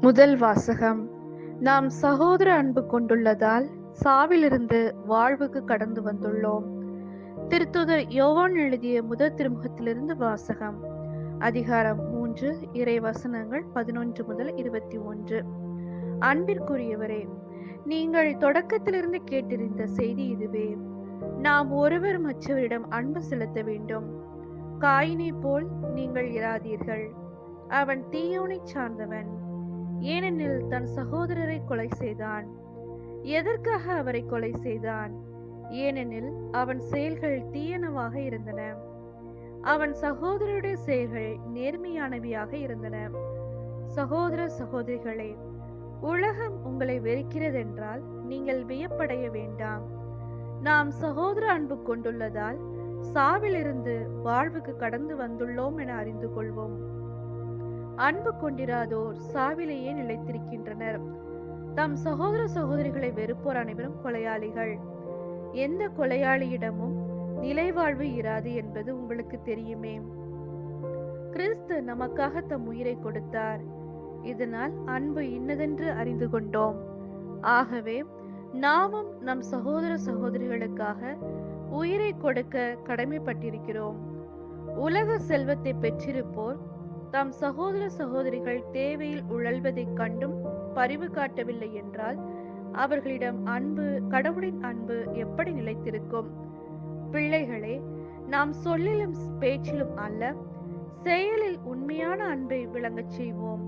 முதல் வாசகம். நாம் சகோதர அன்பு கொண்டுள்ளதால் சாவிலிருந்து வாழ்வுக்கு கடந்து வந்துள்ளோம். திருத்துதர் யோவான் எழுதிய முதல் திருமுகத்திலிருந்து வாசகம். அதிகாரம் மூன்று இறை வசனங்கள் பதினொன்று முதல் இருபத்தி ஒன்று. அன்பிற்குரியவரே நீங்கள் தொடக்கத்திலிருந்து கேட்டிருந்த செய்தி இதுவே. நாம் ஒருவர் மற்றவரிடம் அன்பு செலுத்த வேண்டும். காயினை போல் நீங்கள் இராதீர்கள். அவன் தீயோனை சார்ந்தவன். ஏனெனில் தன் சகோதரரை கொலை செய்தான். எதற்காக அவரை கொலை செய்தான்? ஏனெனில் அவன் செயல்கள் தீயனவாக இருந்தன. அவன் சகோதரருடைய செயல்கள் நேர்மையானவையாக இருந்தன. சகோதர சகோதரிகளே உலகம் உங்களை வெறுக்கிறதென்றால் நீங்கள் வியப்படைய வேண்டாம். நாம் சகோதர அன்பு கொண்டுள்ளதால் சாவிலிருந்து வாழ்வுக்கு கடந்து வந்துள்ளோம் என அறிந்து கொள்வோம். அன்பு கொண்டிராதோர் சாவிலேயே நிலைத்திருக்கின்றனர். தம் சகோதர சகோதரிகளை வெறுப்போர் அனைவரும் கொலையாளிகள். எந்த கொலையாளியிடமும் நிலைவாழ்வு இராது என்பது உங்களுக்கு தெரியுமே. கிறிஸ்து நமக்காக தம் உயிரை கொடுத்தார். இதனால் அன்பு இன்னதென்று அறிந்து கொண்டோம். ஆகவே நாமும் நம் சகோதர சகோதரிகளுக்காக உயிரை கொடுக்க கடமைப்பட்டிருக்கிறோம். உலக செல்வத்தை பெற்றிருப்போர் தம் சகோதர சகோதரிகள் தேவையில் உழல்வதைக் கண்டும் பரிவு காட்டவில்லை என்றால் அவர்களிடம் அன்பு கடவுளின் அன்பு எப்படி நிலைத்திருக்கும்? பிள்ளைகளே நாம் சொல்லிலும் பேச்சிலும் அல்ல செயலில் உண்மையான அன்பை விளங்கச் செய்வோம்.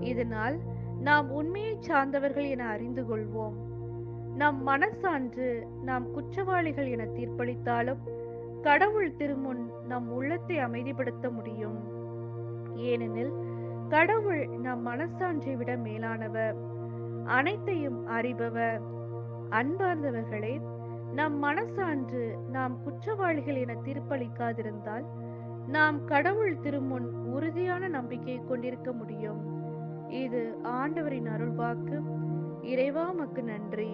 இதனால் நாம் உண்மையை சார்ந்தவர்கள் என அறிந்து கொள்வோம். நம் மனசான்று நாம் குற்றவாளிகள் என தீர்ப்பளித்தாலும் கடவுள் திருமுன் நம் உள்ளத்தை அமைதிப்படுத்த முடியும். ஏனெனில் கடவுள் நம் மனசான்றை விட மேலானவர். அனைத்தையும் அறிபவர். அன்பார்ந்தவர்களே நம் மனசான்று நாம் குற்றவாளிகள் என தீர்ப்பளிக்காதிருந்தால் நாம் கடவுள் திருமுன் உறுதியான நம்பிக்கை கொண்டிருக்க முடியும். இது ஆண்டவரின் அருள்வாக்கு. இறைவா மக்கு நன்றி.